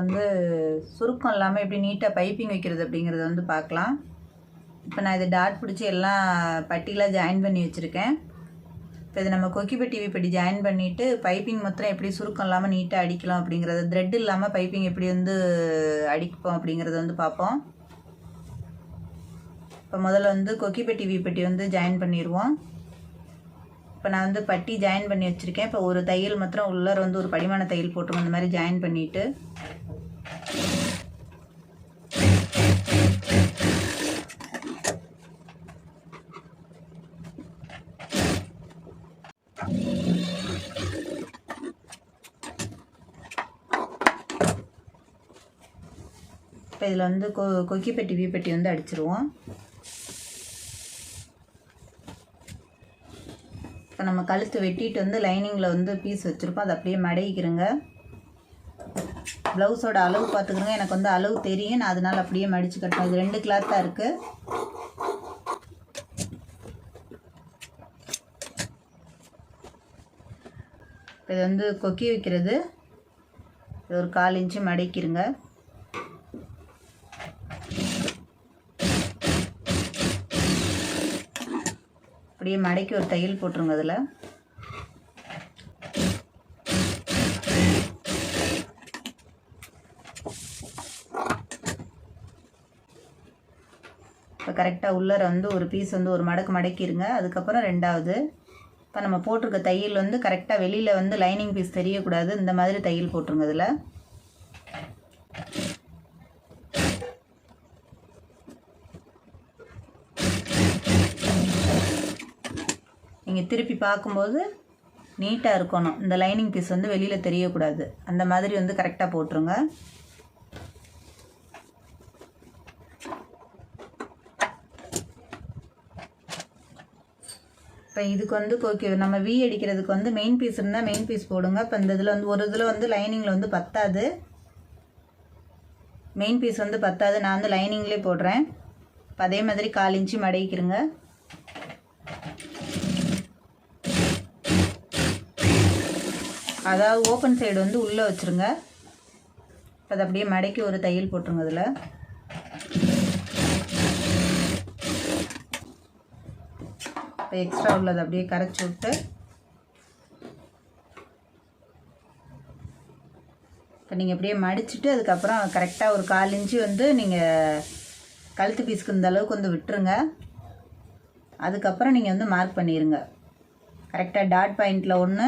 வந்து சுருக்கம் இல்லாமல் எப்படி நீட்டாக பைப்பிங் வைக்கிறது அப்படிங்கிறத வந்து பார்க்கலாம். இப்போ நான் இதை டாட் பிடிச்சி எல்லாம் பட்டியெலாம் ஜாயின் பண்ணி வச்சுருக்கேன். இப்போ இது நம்ம கொக்கிப்பட்டி இப்படி பட்டி ஜாயின் பண்ணிவிட்டு பைப்பிங் மொத்தம் எப்படி சுருக்கம் இல்லாமல் நீட்டாக அடிக்கலாம் அப்படிங்கிறத த்ரெட் இல்லாமல் பைப்பிங் எப்படி வந்து அடிப்போம் அப்படிங்கிறத வந்து பார்ப்போம். இப்போ முதல்ல வந்து கொக்கிப்பட்டி வீப்பட்டி பட்டி வந்து ஜாயின் பண்ணிடுவோம் இப்போ நான் வந்து பட்டி ஜாயின் பண்ணி வச்சுருக்கேன். இப்போ ஒரு தையல் மாத்திரம் உள்ளார வந்து ஒரு படிமான தையல் போட்டுருவோம். இந்த மாதிரி ஜாயின் பண்ணிவிட்டு இப்போ இதில் வந்து கொ கொக்கிப்பட்டி வீப்பட்டி வந்து அடிச்சிருவோம். இப்போ நம்ம கழுத்து வெட்டிட்டு வந்து லைனிங்கில் வந்து பீஸ் வச்சுருப்போம். அதை அப்படியே மடக்கிக்கிறோங்க ப்ளவுஸோட அளவு பார்த்துக்கிறோங்க எனக்கு வந்து அளவு தெரியும். நான் அதனால் அப்படியே மடித்து கட்டுறேன். இது ரெண்டு கிளாத் தான் இருக்குது இது வந்து கொக்கி வைக்கிறது. இது ஒரு கால் இன்ச்சு மடிக்கிருங்க அப்படியே மடக்கி ஒரு தையல் போட்டுருங்க அதில். கரெக்டாக உள்ளர வந்து ஒரு பீஸ் வந்து ஒரு மடக்கு மடக்கிடுங்க அதுக்கப்புறம் ரெண்டாவது இப்போ நம்ம போட்டிருக்க தையல் வந்து கரெக்டாக வெளியில் வந்து லைனிங் பீஸ் தெரியக்கூடாது. இந்த மாதிரி தையல் போட்டுருங்க இதில். நீங்கள் திருப்பி பார்க்கும்போது நீட்டாக இருக்கணும். இந்த லைனிங் பீஸ் வந்து வெளியில் தெரியக்கூடாது. அந்த மாதிரி வந்து கரெக்டாக போட்டுருங்க. இப்போ இதுக்கு வந்து ஓகே நம்ம வி அடிக்கிறதுக்கு வந்து மெயின் பீஸ் இருந்தால் மெயின் பீஸ் போடுங்க. இப்போ இந்த இதில் வந்து ஒரு இதில் வந்து லைனிங்கில் வந்து பத்தாது. மெயின் பீஸ் வந்து பத்தாது. நான் வந்து லைனிங்லேயே போடுறேன். இப்போ அதே மாதிரி கால் இன்ச்சு மடக்கிருங்க. அதாவது ஓப்பன் சைடு வந்து உள்ளே வச்சுருங்க. அதை அப்படியே மடக்கி ஒரு தையல் போட்டுருங்க அதில். இப்போ எக்ஸ்ட்ரா உள்ளதை அப்படியே கரைச்சி விட்டு இப்போ நீங்கள் அப்படியே மடிச்சுட்டு அதுக்கப்புறம் கரெக்டாக ஒரு கால் இன்ச்சு வந்து நீங்கள் கழுத்து பீஸ்க்கு இந்த அளவுக்கு வந்து விட்டுருங்க. அதுக்கப்புறம் நீங்கள் வந்து மார்க் பண்ணிடுங்க கரெக்டாக டாட் பாயிண்டில் ஒன்று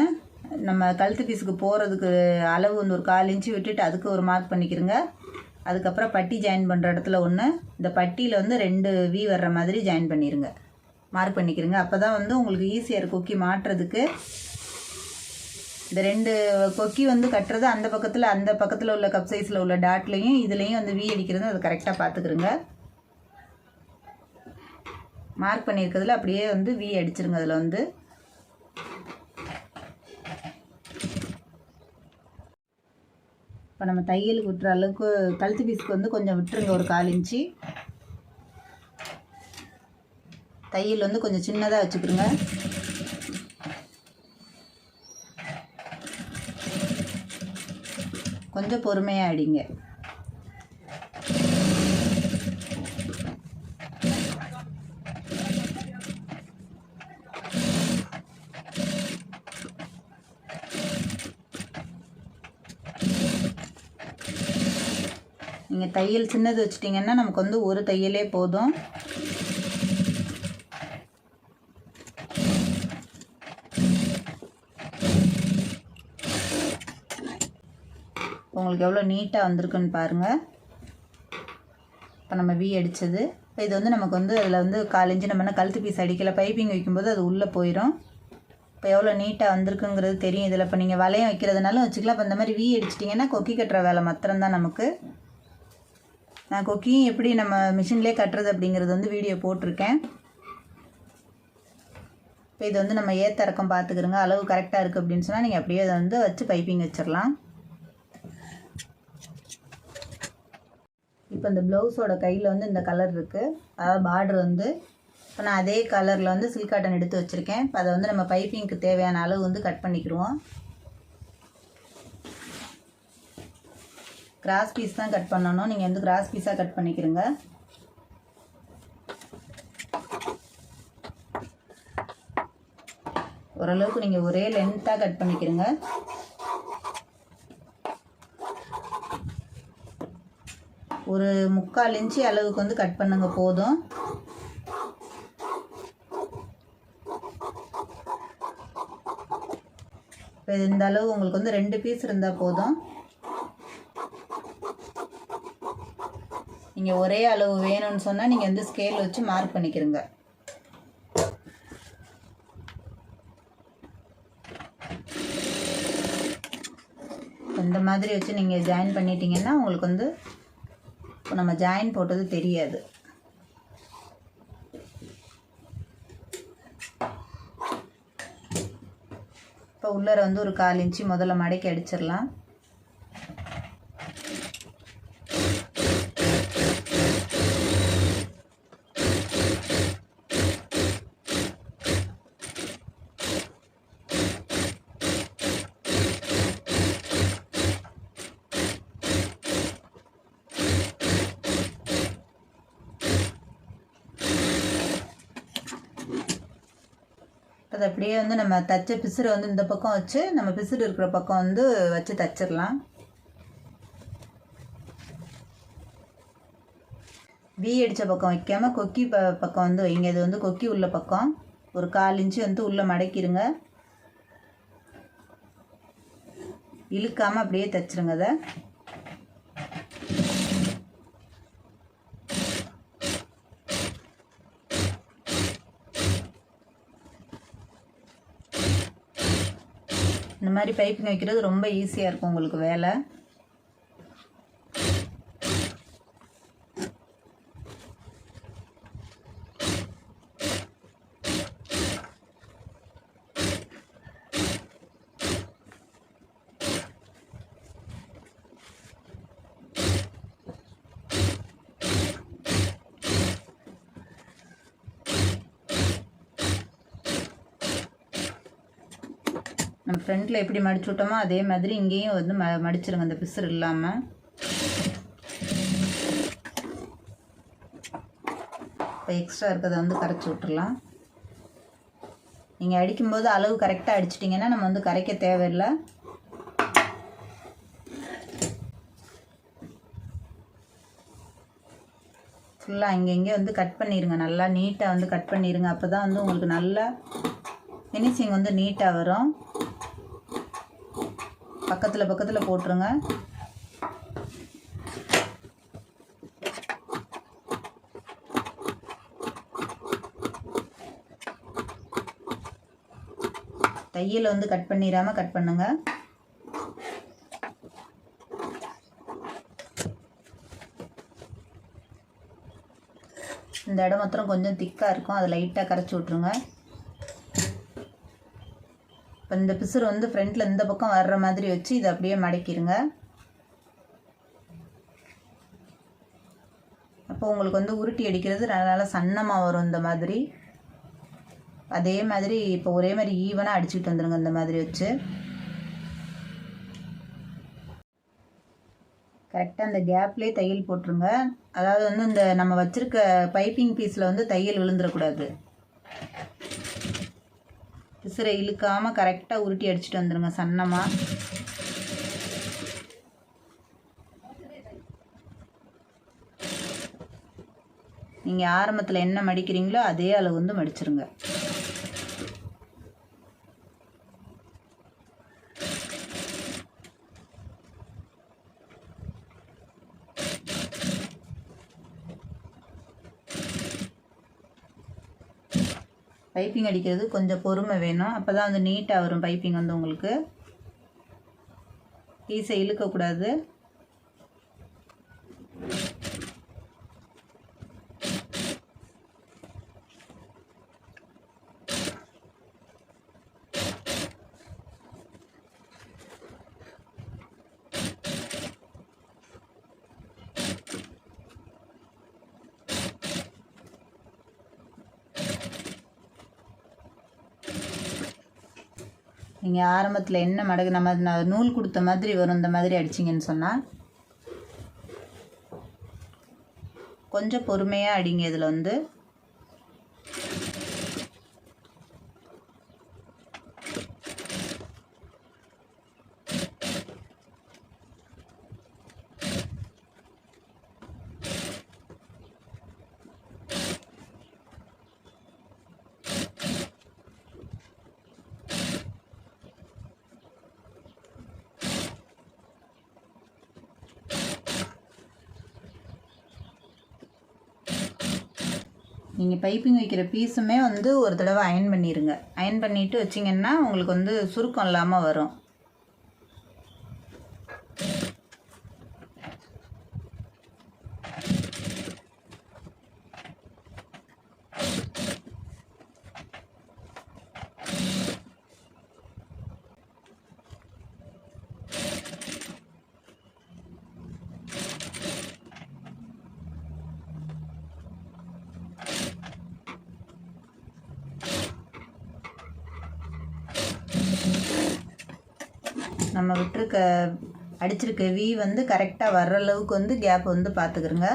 நம்ம கழுத்து பீஸுக்கு போகிறதுக்கு அளவு வந்து ஒரு கால் இன்ச்சு விட்டுட்டு அதுக்கு ஒரு மார்க் பண்ணிக்கிறங்க அதுக்கப்புறம் பட்டி ஜாயின் பண்ணுற இடத்துல ஒன்று இந்த பட்டியில் வந்து ரெண்டு வி வர்ற மாதிரி ஜாயின் பண்ணிடுங்க மார்க் பண்ணிக்கிறங்க. அப்போ தான் வந்து உங்களுக்கு ஈஸியாக இருக்கும் கொக்கி மாட்டுறதுக்கு. இந்த ரெண்டு கொக்கி வந்து கட்டுறது அந்த பக்கத்தில் அந்த பக்கத்தில் உள்ள கப் சைஸில் உள்ள டாட்லேயும் இதுலேயும் வந்து வி அடிக்கிறது அதை கரெக்டாக பார்த்துக்கிறங்க மார்க் பண்ணியிருக்கிறதுல அப்படியே வந்து வி அடிச்சிருங்க அதில் வந்து. இப்போ நம்ம தையலுக்கு விட்டுற அளவுக்கு கழுத்து பீஸ்க்கு வந்து கொஞ்சம் விட்டுருங்க ஒரு கால் இன்ச்சு. தையல் வந்து கொஞ்சம் சின்னதாக வச்சுக்கிடுங்க. கொஞ்சம் பொறுமையாக அடிங்க. நீங்கள் தையல் சின்னது வச்சிட்டிங்கன்னா நமக்கு வந்து ஒரு தையலே போதும். உங்களுக்கு எவ்வளோ நீட்டாக வந்திருக்குன்னு பாருங்கள் இப்போ நம்ம வி அடித்தது இப்போ இது வந்து நமக்கு வந்து அதில் வந்து காலஞ்சு நம்ம என்ன கழுத்து பீஸ் அடிக்கலை பைப்பிங் வைக்கும்போது அது உள்ளே போயிடும் இப்போ எவ்வளோ நீட்டாக வந்திருக்குங்கிறது தெரியும் இதில். இப்போ நீங்கள் வளையம் வைக்கிறதுனாலும் வச்சுக்கலாம். இப்போ இந்த மாதிரி வி அடிச்சிட்டிங்கன்னா கொக்கி கட்டுற வேலை மாத்திரம்தான் நமக்கு. நான் கொக்கியும் எப்படி நம்ம மிஷின்லேயே கட்டுறது அப்படிங்கிறது வந்து வீடியோ போட்டிருக்கேன். இப்போ இது வந்து நம்ம ஏத்தரக்கம் பார்த்துக்கிறோங்க. அளவு கரெக்டாக இருக்குது அப்படின்னு சொன்னால் நீங்கள் அப்படியே அதை வந்து வச்சு பைப்பிங் வச்சிடலாம் இப்போ இந்த ப்ளவுஸோட கையில் வந்து இந்த கலர் இருக்குது அதாவது பார்டர் வந்து இப்போ நான் அதே கலரில் வந்து சில்க் காட்டன் எடுத்து வச்சுருக்கேன். இப்போ அதை வந்து நம்ம பைப்பிங்க்கு தேவையான அளவு வந்து கட் பண்ணிக்கிடுவோம். கிராஸ் பீஸ் தான் கட் பண்ணணும். நீங்கள் வந்து கிராஸ் பீஸாக கட் பண்ணிக்கிறங்க ஓரளவுக்கு நீங்கள் ஒரே லென்த்தாக கட் பண்ணிக்கிறங்க ஒரு முக்கால் இன்ச்சு அளவுக்கு வந்து கட் பண்ணுங்க போதும். இப்போ இந்த அளவு உங்களுக்கு வந்து ரெண்டு பீஸ் இருந்தால் போதும். நீங்கள் ஒரே அளவு வேணும்னு சொன்னால் நீங்கள் வந்து ஸ்கேல் வச்சு மார்க் பண்ணிக்கிறங்க இந்த மாதிரி வச்சு நீங்கள் ஜாயின் பண்ணிட்டீங்கன்னா உங்களுக்கு வந்து இப்போ நம்ம ஜாயின் போட்டது தெரியாது. இப்போ உள்ளர வந்து ஒரு கால் இன்ச்சு முதல்ல மடக்கி அடிச்சிடலாம். அதை அப்படியே வந்து நம்ம தச்ச பிசுறு வந்து இந்த பக்கம் வச்சு நம்ம பிசுறு இருக்கிற பக்கம் வந்து வச்சு தச்சிடலாம். வீ அடித்த பக்கம் வைக்காமல் கொக்கி ப பக்கம் வந்து வைங்க. இது வந்து கொக்கி உள்ள பக்கம். ஒரு கால் இன்ச்சு வந்து உள்ளே மடக்கிடுங்க இழுக்காமல் அப்படியே தைச்சிருங்க அதை. இந்த மாதிரி பைப்பிங் வைக்கிறது ரொம்ப ஈஸியாக இருக்கும் உங்களுக்கு வேலை. நம்ம ஃப்ரண்ட்டில் எப்படி மடிச்சு விட்டோமோ அதே மாதிரி இங்கேயும் வந்து ம மடிச்சிருங்க. அந்த பிசுறு இல்லாமல் இப்போ எக்ஸ்ட்ரா இருக்கிறத வந்து கரைச்சி விட்டுடலாம் நீங்கள் அடிக்கும்போது அளவு கரெக்டாக அடிச்சிட்டிங்கன்னா நம்ம வந்து கரைக்க தேவையில்லை. ஃபுல்லாக இங்கே வந்து கட் பண்ணிடுங்க நல்லா நீட்டாக வந்து கட் பண்ணிடுங்க அப்போ தான் வந்து உங்களுக்கு நல்லா ஃபினிஷிங் வந்து நீட்டாக வரும். பக்கத்தில் பக்கத்தில் போட்டுருங்க. தையல் வந்து கட் பண்ணிடாமல் கட் பண்ணுங்க. இந்த இடம் மாத்திரம் கொஞ்சம் திக்காக இருக்கும். அதை லைட்டாக கரைச்சி விட்ருங்க இப்போ இந்த பிசுறு வந்து ஃப்ரண்ட்டில் இந்த பக்கம் வர்ற மாதிரி வச்சு இதை அப்படியே மடக்கிடுங்க அப்போ உங்களுக்கு வந்து உருட்டி அடிக்கிறது நல்லா சன்னமாக வரும் இந்த மாதிரி. அதே மாதிரி இப்போ ஒரே மாதிரி ஈவனாக அடிச்சுட்டு வந்துடுங்க இந்த மாதிரி வச்சு. கரெக்டாக அந்த கேப்லேயே தையல் போட்டுருங்க. அதாவது வந்து இந்த நம்ம வச்சுருக்க பைப்பிங் பீஸில் வந்து தையல் விழுந்துடக்கூடாது பிசுரை இழுக்காமல் கரெக்டாக உருட்டி அடிச்சுட்டு வந்துடுங்க சன்னமாக நீங்கள் ஆரம்பத்தில் என்ன மடிக்கிறீங்களோ அதே அளவு வந்து மடிச்சிருங்க. பைப்பிங் அடிக்கிறது கொஞ்சம் பொறுமை வேணும். அப்போ தான் வந்து நீட்டாக வரும் பைப்பிங் வந்து உங்களுக்கு. ஈஸியாக இழுக்கக்கூடாது. நீங்கள் ஆரம்பத்தில் என்ன மடகு நம்ம நூல் கொடுத்த மாதிரி வரும் இந்த மாதிரி அடிச்சிங்கன்னு சொன்னால் கொஞ்சம் பொறுமையாக அடிங்க. இதில் வந்து நீங்கள் பைப்பிங் வைக்கிற பீஸுமே வந்து ஒரு தடவை அயன் பண்ணிடுங்க அயன் பண்ணிவிட்டு வச்சிங்கன்னா உங்களுக்கு வந்து சுருக்கம் இல்லாமல் வரும். நம்ம விட்டுருக்க அடிச்சிருக்க வி வந்து கரெக்டாக வர்ற அளவுக்கு வந்து கேப் வந்து பார்த்துக்கிறோங்க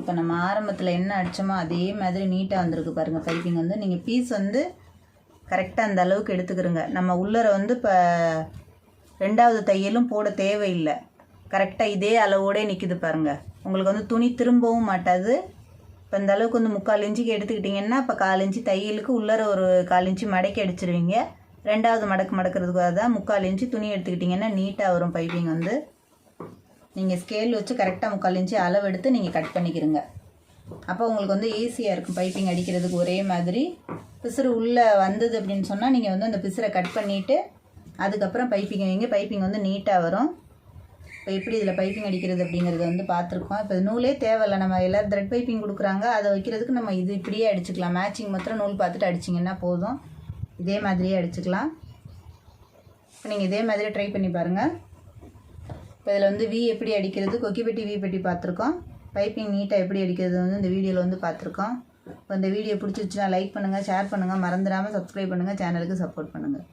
இப்போ நம்ம ஆரம்பத்தில் என்ன அடித்தோமோ அதே மாதிரி நீட்டாக வந்திருக்கு பாருங்கள் பைப்பிங் வந்து. நீங்கள் பீஸ் வந்து கரெக்டாக அந்த அளவுக்கு எடுத்துக்கிறோங்க. நம்ம உள்ளர வந்து இப்போ ரெண்டாவது தையலும் போட தேவையில்லை. கரெக்டாக இதே அளவோடே நிற்கிது பாருங்கள் உங்களுக்கு வந்து துணி திரும்பவும் மாட்டாது. இப்போ இந்த அளவுக்கு வந்து முக்கால் இன்ச்சுக்கு எடுத்துக்கிட்டிங்கன்னா இப்போ கால் இன்ச்சு தையலுக்கு உள்ளர ஒரு கால் இன்ச்சு மடக்கி அடிச்சிருவீங்க. ரெண்டாவது மடக்கு மடக்கிறதுக்காக தான் முக்கால் இன்ச்சு துணி எடுத்துக்கிட்டிங்கன்னா நீட்டாக வரும் பைப்பிங் வந்து. நீங்கள் ஸ்கேல் வச்சு கரெக்டாக முக்கால் இன்ச்சு அளவு எடுத்து நீங்கள் கட் பண்ணிக்கிறங்க அப்போ உங்களுக்கு வந்து ஈஸியாக இருக்கும் பைப்பிங் அடிக்கிறதுக்கு ஒரே மாதிரி. பிசுறு உள்ளே வந்தது அப்படின்னு சொன்னால் நீங்கள் வந்து அந்த பிசுரை கட் பண்ணிவிட்டு அதுக்கப்புறம் பைப்பிங் வைங்க. பைப்பிங் வந்து நீட்டாக வரும். இப்போ எப்படி இதில் பைப்பிங் அடிக்கிறது அப்படிங்கிறத வந்து பார்த்துருக்கோம். இப்போ நூலே தேவையில்லை. நம்ம எல்லோரும் த்ரெட் பைப்பிங் கொடுக்குறாங்க. அதை வைக்கிறதுக்கு நம்ம இது இப்படியே அடிச்சுக்கலாம். மேட்சிங் மாத்திரம் நூல் பார்த்துட்டு அடிச்சிங்கன்னா போதும். இதே மாதிரியே அடிச்சுக்கலாம். இப்போ நீங்கள் இதே மாதிரி ட்ரை பண்ணி பாருங்கள் இப்போ இதில் வந்து வி எப்படி அடிக்கிறது கொக்கி பெட்டி வி பெட்டி பார்த்துருக்கோம். பைப்பிங் நீட்டாக எப்படி அடிக்கிறது வந்து இந்த வீடியோவில் வந்து பார்த்துருக்கோம். இப்போ இந்த வீடியோ பிடிச்சிருச்சுன்னா லைக் பண்ணுங்கள் ஷேர் பண்ணுங்கள் மறந்துடாமல் சப்ஸ்கிரைப் பண்ணுங்கள் சேனலுக்கு சப்போர்ட் பண்ணுங்கள்